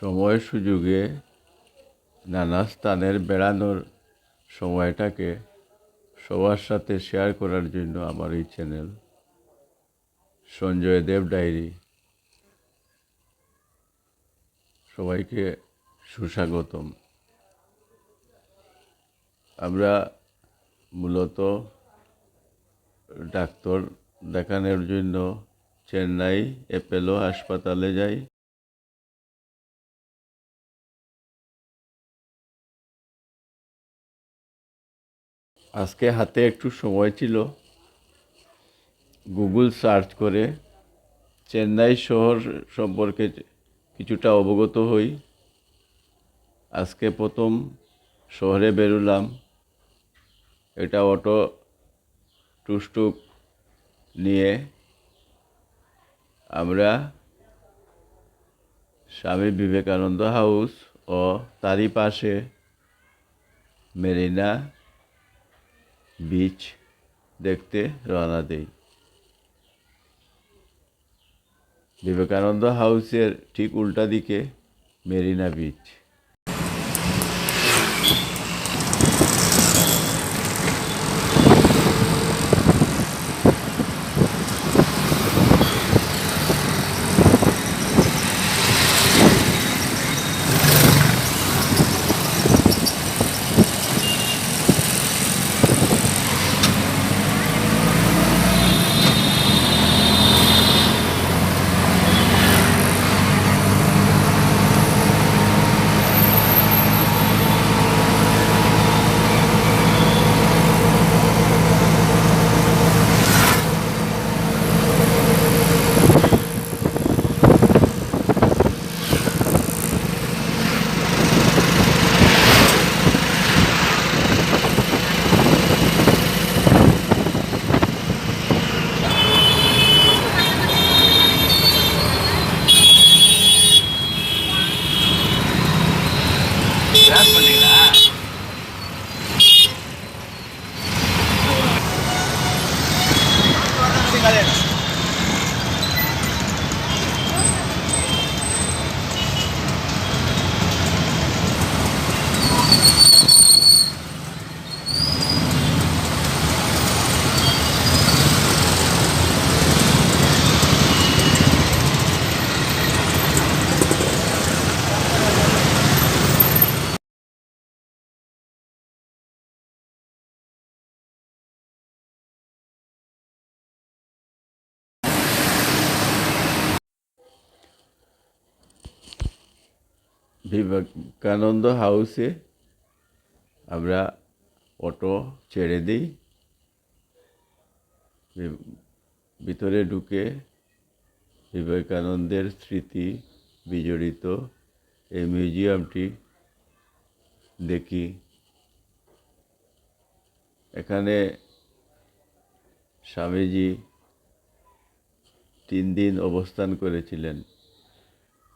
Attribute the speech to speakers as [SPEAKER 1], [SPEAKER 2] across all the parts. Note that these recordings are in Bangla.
[SPEAKER 1] সময় সুযোগে নানা স্থানের বেড়ানোর সময়টাকে সবার সাথে শেয়ার করার জন্য আমার এই চ্যানেল সঞ্জয় দেব ডায়েরি। সবাইকে সুস্বাগতম। আমরা মূলত ডাক্তার দেখানোর জন্য চেন্নাই অ্যাপেলো হাসপাতালে যাই। আজকে হাতে একটু সময় ছিল। গুগল সার্চ করে চেন্নাই শহর সম্পর্কে কিছুটা অবগত হই। আজকে প্রথম শহরে বেরোলাম। এটা অটো টুকটুক নিয়ে। আমরা স্বামী বিবেকানন্দ হাউস ও তারই পাশে মেরিনা বিচ দেখতে রওনা দেই। বিবেকানন্দ হাউসের ঠিক উল্টা দিকে মেরিনা বিচ। বিবেকানন্দ হাউসে আমরা অটো ছেড়ে দিই। ভিতরে ঢুকে বিবেকানন্দের স্মৃতি বিজড়িত এই মিউজিয়ামটি দেখি। এখানে স্বামীজি তিন দিন অবস্থান করেছিলেন।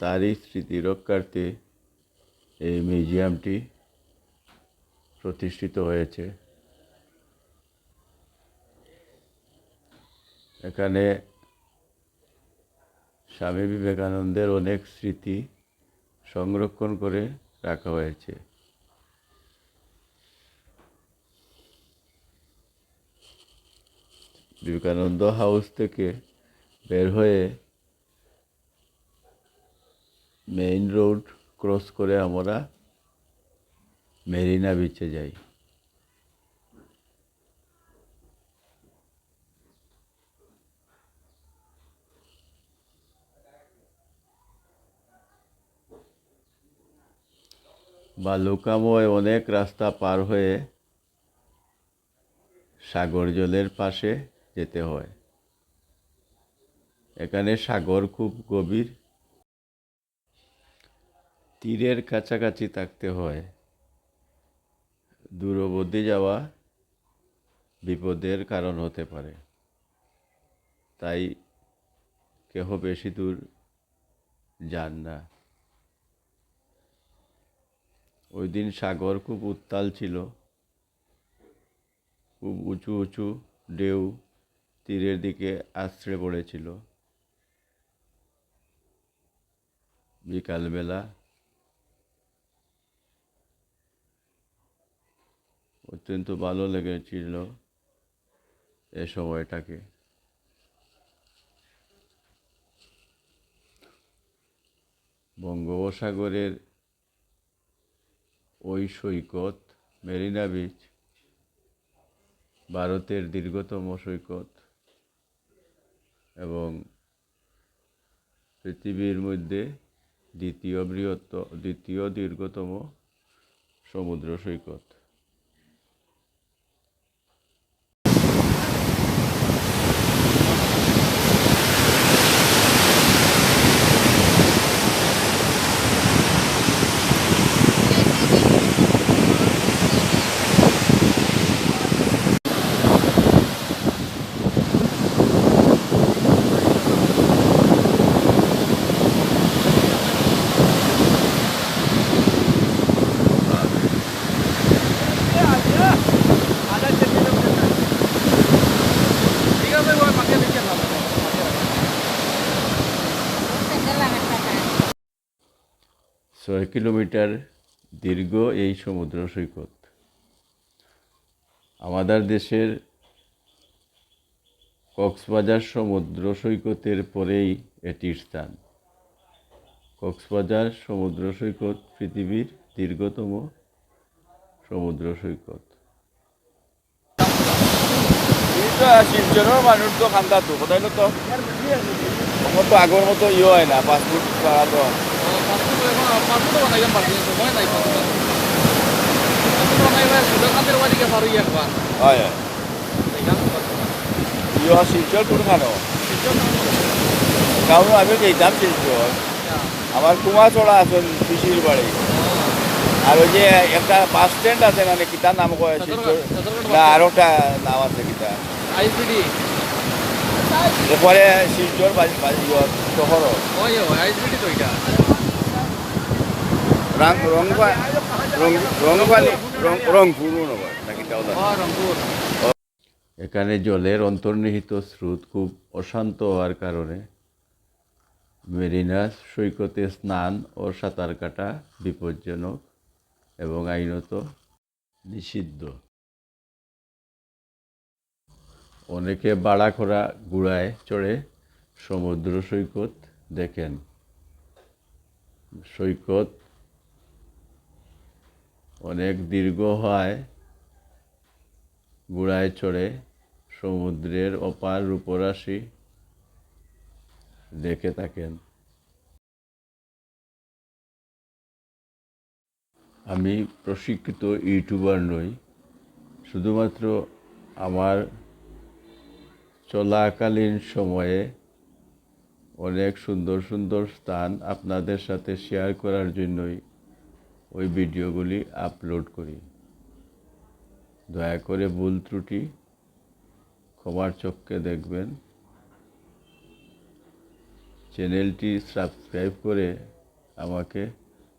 [SPEAKER 1] তারই স্মৃতি রক্ষার্থে এই মিউজিয়ামটি প্রতিষ্ঠিত হয়েছে। এখানে স্বামী বিবেকানন্দের অনেক স্মৃতি সংরক্ষণ করে রাখা হয়েছে। বিবেকানন্দ হাউস থেকে বের হয়ে মেইন রোড ক্রস করে আমরা মেরিনা বিচে যাই। বালুকাময় অনেক রাস্তা পার হয়ে সাগর জলের পাশে যেতে হয়। এখানে সাগর খুব গভীর। তীরের কাছাকাছি থাকতে হয়। দূরবর্তী যাওয়া বিপদের কারণ হতে পারে। তাই কেহ বেশি দূর যান না। ওই দিন সাগর খুব উত্তাল ছিল। খুব উঁচু উঁচু ঢেউ তীরের দিকে আশ্রে পড়েছিল। বিকালবেলা অত্যন্ত ভালো লেগেছিল এ সময়টাকে। বঙ্গোপসাগরের ওই সৈকত, মেরিনা বিচ, ভারতের দীর্ঘতম সৈকত এবং পৃথিবীর মধ্যে দ্বিতীয় বৃহত্ত, দ্বিতীয় দীর্ঘতম সমুদ্র সৈকত। ছয় কিলোমিটার দীর্ঘ এই সমুদ্র সৈকত। আমাদের দেশের কক্সবাজার সমুদ্র সৈকতের পরেই এটির স্থান। কক্সবাজার সমুদ্র সৈকত পৃথিবীর দীর্ঘতম সমুদ্র সৈকত।
[SPEAKER 2] মানুহ তো খান্দাটো সদায় তো আগৰ মতো ইয়ে হয় না পাছপোৰ্ট কৰাটো হয় হয় ইয়ে শিলচৰ কোনখানো গাঁও আমি যেতাম শিলচর আমার কুমাচড়া আছেন পিসির বাড়ি আর ওই যে একটা বাস স্ট্যান্ড আছে না কিতার নাম কয় শিলচর না আরও একটা নাম আছে কিতা এরপরে শিলচর শহর রং রংবা রং রংপুর
[SPEAKER 1] এখানে জলের অন্তর্নিহিত স্রোত খুব অশান্ত হওয়ার কারণে মেরিনা সৈকতে স্নান ও সাঁতার কাটা বিপজ্জনক এবং আইনত নিষিদ্ধ। অনেকে বাড়া করা গুড়ায় চড়ে সমুদ্র সৈকত দেখেন। সৈকত অনেক দীর্ঘ হয়। গুড়ায় চড়ে সমুদ্রের অপার রূপরাশি দেখে থাকেন। আমি প্রশিক্ষিত ইউটিউবার নই, শুধুমাত্র আমার চলাকালীন সময়ে অনেক সুন্দর সুন্দর স্থান আপনাদের সাথে শেয়ার করার জন্যই ওই ভিডিওগুলি আপলোড করি। দয়া করে ভুল ত্রুটি ক্ষমার চোখকে দেখবেন। চ্যানেলটি সাবস্ক্রাইব করে আমাকে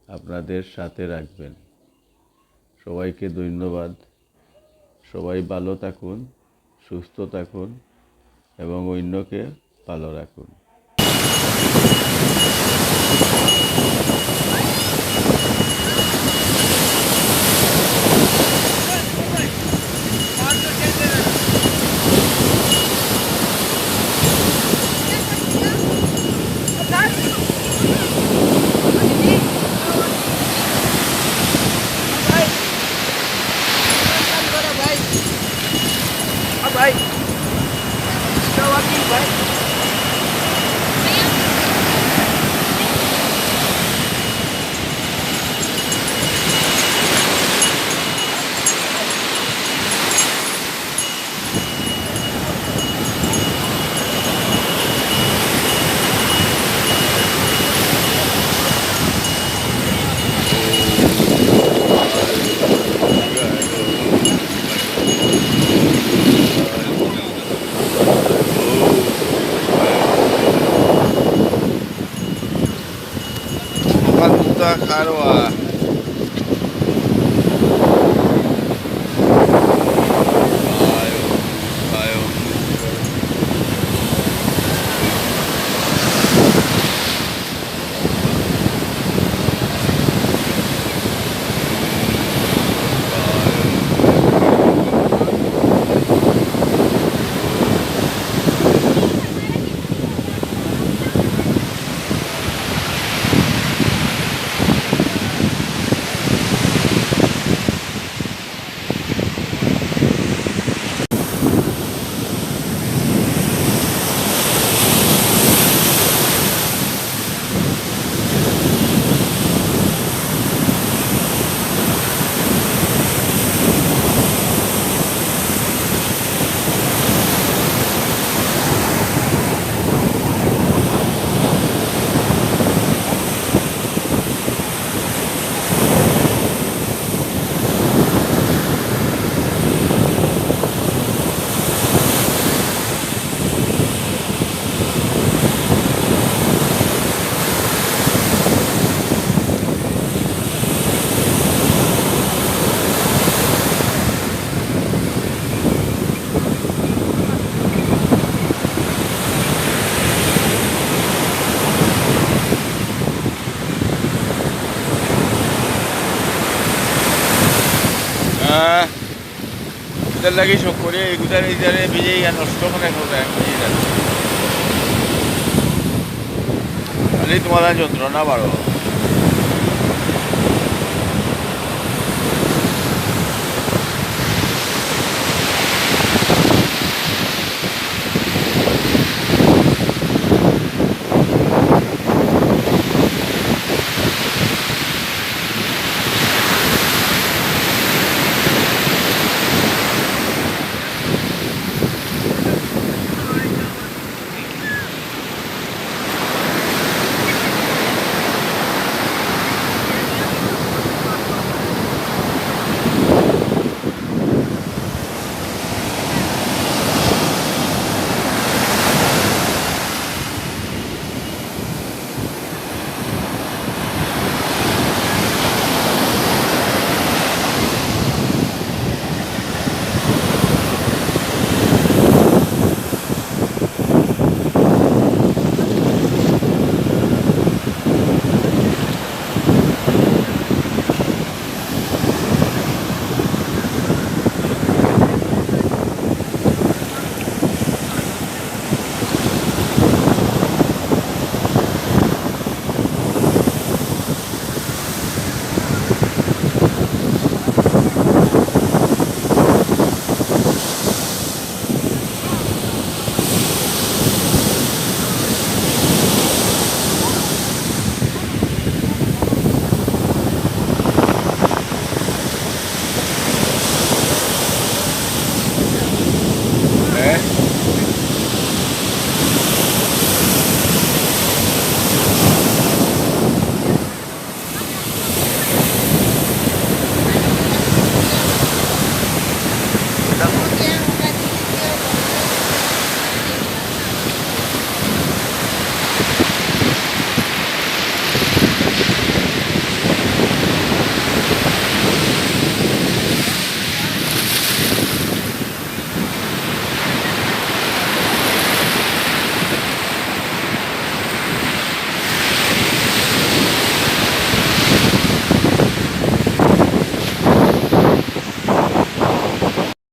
[SPEAKER 1] আপনাদের সাথে রাখবেন। সবাইকে ধন্যবাদ। সবাই ভালো থাকুন, সুস্থ থাকুন এবং অন্যকে ভালো রাখুন।
[SPEAKER 2] foggy, wet এটার লাগে শোক করে এগুলার এই জারে ভিজেই নষ্ট করে এখন ভিজে যাচ্ছে তোমার যন্ত্রণা বাড়ো